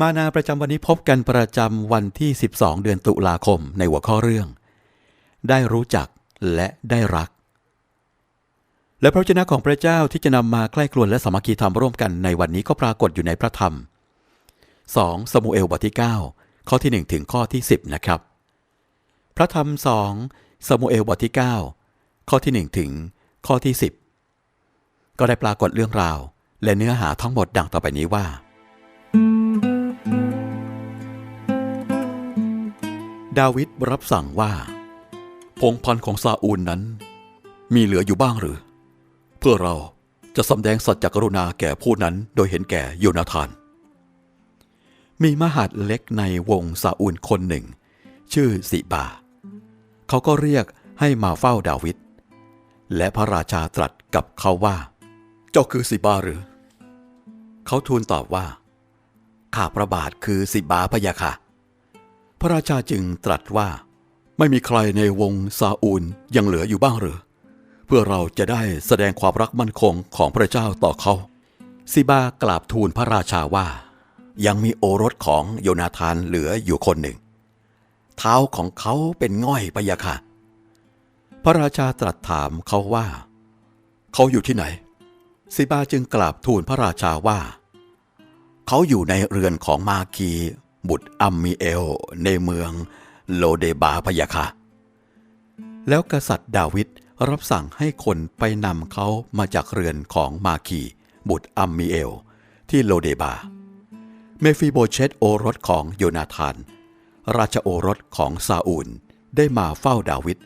มานาประจำวันนี้พบกันประจำวันที่ 12 เดือนตุลาคมในหัวข้อเรื่อง ได้รู้จักและได้รัก และพระวจนะของพระเจ้าที่จะนำมาใกล้ครวนและสามัคคีธรรมร่วมกันในวันนี้ก็ปรากฏอยู่ในพระธรรม 2 สมุเอลบทที่ 9 ข้อที่ 1 ถึงข้อที่ 10 นะครับ พระธรรม 2 สมุเอลบทที่ 9 ข้อที่ 1 ถึงข้อที่ 10 ก็ได้ปรากฏเรื่องราว และเนื้อหาทั้งหมดดังต่อไปนี้ว่า ดาวิดรับสั่งว่า พงพันของซาอูลนั้น มีเหลืออยู่บ้างหรือ เพื่อเราจะสำแดงสัจจกรุณาแก่ผู้นั้นโดยเห็นแก่โยนาธาน มีมหาดเล็กในวงซาอูลคนหนึ่ง ชื่อสิบา เขาก็เรียกให้มาเฝ้าดาวิดและพระราชาตรัสกับเขาว่า เจ้าคือสิบาหรือ เขาทูลตอบว่า ข้าพระบาทคือสิบาพะยะค่ะ ระราชาจึงตรัสว่า ไม่มีใครในวงซาอูลยังเหลืออยู่บ้างหรือเพื่อเราจะได้แสดงความรักมั่นคงของพระเจ้าต่อเขาซิบากราบทูลพระราชาว่า ยังมีโอรสของโยนาธานเหลืออยู่คนหนึ่ง เท้าของเขาเป็นง่อยพะยะค่ะ พระราชาตรัสถามเขาว่า เขาอยู่ที่ไหนซิบาจึงกราบทูลพระราชาว่า เขาอยู่ในเรือนของมาคี บุตรอัมมีเอล ในเมืองโลเดบาพยะค่ะ แล้วกษัตริย์ดาวิดรับสั่งให้คนไปนำเขามาจากเรือนของมาคี บุตรอัมมีเอล ที่โลเดบา เมฟิโบเชตโอรสของโยนาธาน ราชโอรสของซาอูลได้มาเฝ้าดาวิด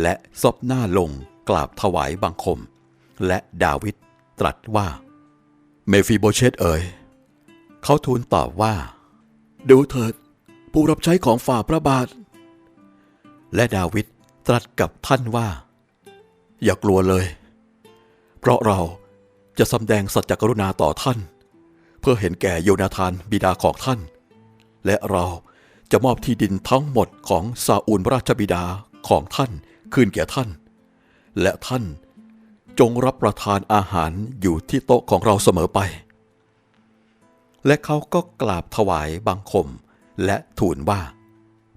และซบหน้าลงกราบถวายบังคม และดาวิดตรัสว่า เมฟิโบเชตเอ๋ยเขาทูลตอบว่า ดูเถิด ผู้รับใช้ของฝ่าพระบาท และดาวิดตรัสกับท่านว่า อย่ากลัวเลย เพราะเราจะสำแดงสัจจกรุณาต่อท่าน เพื่อเห็นแก่โยนาธานบิดาของท่าน และเราจะมอบที่ดินทั้งหมดของซาอูลราชบิดาของท่านคืนแก่ท่าน และท่านจงรับประทานอาหารอยู่ที่โต๊ะของเราเสมอไป และเขาก็กราบถวายบังคม และทูลว่า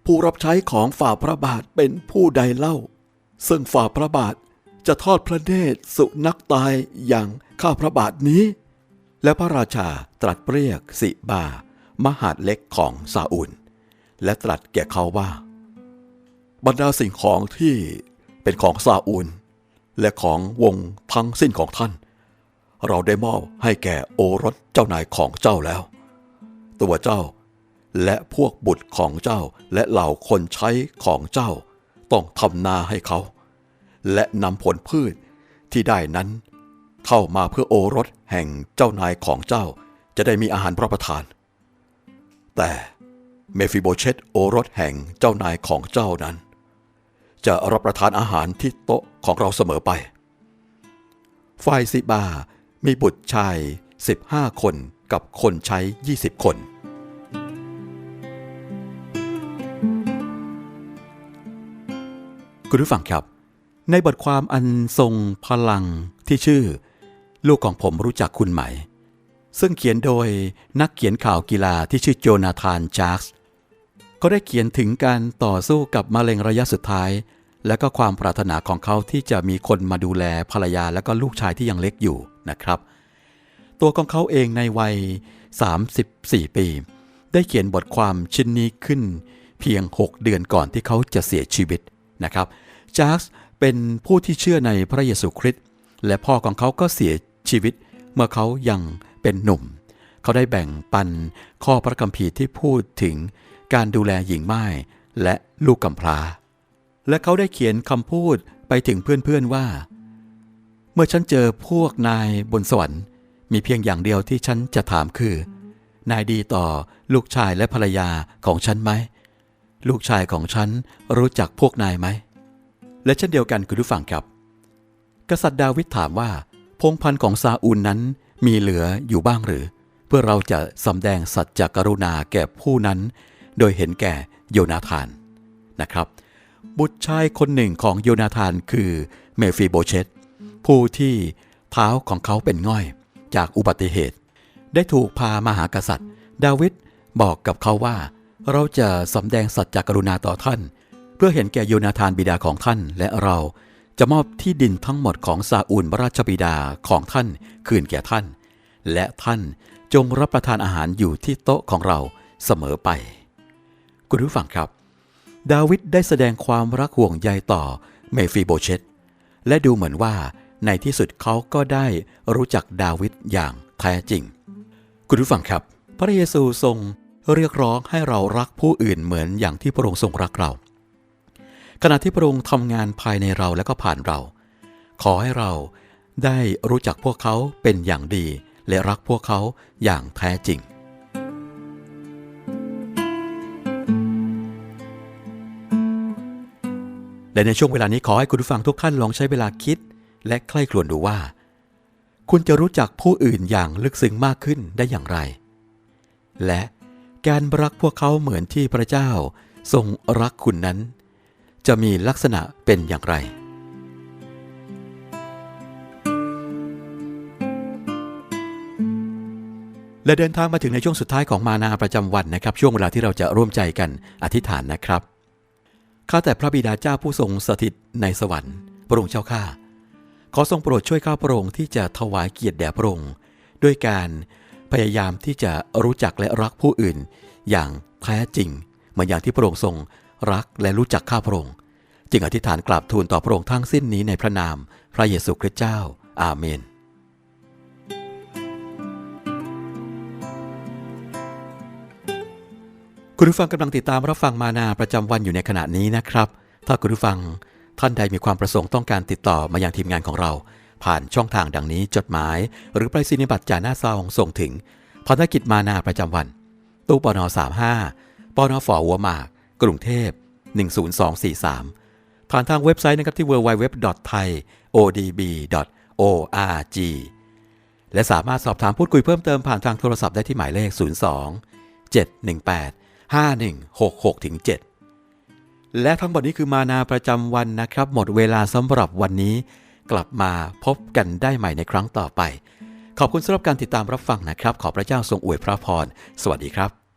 ผู้รับใช้ของฝ่าพระบาทเป็นผู้ใดเล่า ซึ่งฝ่าพระบาทจะทอดพระเนตรสุนักตายอย่างข้าพระบาทนี้ และพระราชาตรัสเรียกสิบา มหาดเล็กของซาอูลและตรัสแก่เขาว่า บรรดาสิ่งของที่เป็นของซาอูลและของวงทั้งสิ้นของท่าน เราได้มอบให้แก่โอรสเจ้านายของเจ้าแล้ว ตัวเจ้า และพวกบุตรของเจ้าและเหล่าคนใช้ของเจ้า ต้องทำนาให้เขา และนำผลพืชที่ได้นั้น เข้ามาเพื่อโอรสแห่งเจ้านายของเจ้า จะได้มีอาหารรับประทาน แต่เมฟิโบเชตโอรสแห่งเจ้านายของเจ้านั้น จะรับประทานอาหารที่โต๊ะของเราเสมอไปฝ่ายซิบา มีบุตรชาย 15 คนกับคนใช้ 20 คน คุณผู้ฟังครับ ในบทความอันทรงพลังที่ชื่อ ลูกของผมรู้จักคุณไหม ซึ่งเขียนโดยนักเขียนข่าวกีฬาที่ชื่อโจนาธานจาร์กก็ได้เขียนถึงการต่อสู้กับมะเร็งระยะสุดท้าย และก็ความปรารถนาของเขาที่จะมีคนมาดูแลภรรยาและก็ลูกชายที่ยังเล็กอยู่ นะครับ ตัวของเขาเองในวัย 34 ปี ได้เขียนบทความชิ้นนี้ขึ้น เพียง 6 เดือนก่อนที่เขาจะเสียชีวิตนะครับจาร์กเป็นผู้ที่เชื่อในพระเยซูคริสต์และพ่อของเขาก็เสียชีวิต เมื่อเขายังเป็นหนุ่ม เขาได้แบ่งปันข้อพระคัมภีร์ที่พูดถึงการดูแลหญิงไม้และลูกกำพร้า และเขาได้เขียนคำพูดไปถึงเพื่อนๆว่า เมื่อฉันเจอพวกนายบนสวรรค์มีเพียงอย่างเดียวที่ฉันจะถามคือ นายดีต่อลูกชายและภรรยาของฉันไหม ลูกชายของฉันรู้จักพวกนายไหม และเช่นเดียวกันคุณผู้ฟังครับ กษัตริย์ดาวิดถามว่า พงพันธ์ของซาอูลนั้นมีเหลืออยู่บ้างหรือ เพื่อเราจะสำแดงสัจจกรุณาแก่ผู้นั้น โดยเห็นแก่โยนาธานนะครับ บุตรชายคนหนึ่งของโยนาธานคือเมฟีโบเชต ผู้ที่เท้าของเขาเป็นง่อยจากอุบัติเหตุ ได้ถูกพามาหากษัตริย์ ดาวิดบอกกับเขาว่า เราจะสำแดงสัจจกรุณาต่อท่าน เพื่อเห็นแก่โยนาธานบิดาของท่านและเราจะมอบที่ดินทั้งหมดของซาอูลราชบิดาของท่านคืนแก่ท่าน และท่านจงรับประทานอาหารอยู่ที่โต๊ะของเราเสมอไป คุณผู้ฟังครับ ดาวิดได้แสดงความรักห่วงใยต่อเมฟีโบเชตและดูเหมือนว่า ในที่สุดเขาก็ได้รู้จักดาวิดอย่างแท้จริง คุณผู้ฟังครับ พระเยซูทรงเรียกร้องให้เรารักผู้อื่นเหมือนอย่างที่พระองค์ทรงรักเรา ขณะที่พระองค์ทำงานภายในเราและก็ผ่านเรา ขอให้เราได้รู้จักพวกเขาเป็นอย่างดี และรักพวกเขาอย่างแท้จริง และในช่วงเวลานี้ขอให้คุณผู้ฟังทุกท่านลองใช้เวลาคิด และใคร่ครวญดูว่า คุณจะรู้จักผู้อื่นอย่างลึกซึ้งมากขึ้นได้อย่างไร และการรักพวกเขาเหมือนที่พระเจ้าทรงรักคุณนั้น จะมีลักษณะเป็นอย่างไร และเดินทางมาถึงในช่วงสุดท้ายของมานาประจำวันนะครับ ช่วงเวลาที่เราจะร่วมใจกันอธิษฐานนะครับข้าแต่พระบิดาเจ้าผู้ทรงสถิตในสวรรค์พระองค์เจ้าข้า ขอทรงโปรดช่วยข้าพระองค์ที่จะถวายเกียรติแด่พระองค์ด้วยการพยายามที่จะรู้จักและรักผู้อื่น อย่างแท้จริง เหมือนอย่างที่พระองค์ทรงรักและรู้จักข้าพระองค์ จึงอธิษฐานกราบทูลต่อพระองค์ทั้งสิ้นนี้ในพระนามพระเยซูคริสต์เจ้า อาเมน คุณผู้ฟังกำลังติดตามรับฟังมานาประจำวันอยู่ในขณะนี้นะครับ ถ้าคุณผู้ฟัง ท่านใดมีความประสงค์ต้องการติดต่อมาอยังทีมงานของเรา ผ่านช่องทางดังนี้จดหมาย หรือไปรษณียบัตรจาหน้าซองส่งถึงภารกิจมานาประจำวัน ตู้ปน35ปนฝหัวหมาก กรุงเทพ 10243 ผ่านทางเว็บไซต์นะครับที่ www.thaiodb.org และสามารถสอบถามพูดคุยเพิ่มเติมผ่านทางโทรศัพท์ได้ที่หมายเลข 02 718 5166ถึง7 และทั้งหมดนี้คือมานาประจำวันนะครับ หมดเวลาสำหรับวันนี้ กลับมาพบกันได้ใหม่ในครั้งต่อไป ขอบคุณสำหรับการติดตามรับฟังนะครับ ขอพระเจ้าทรงอวยพระพร สวัสดีครับ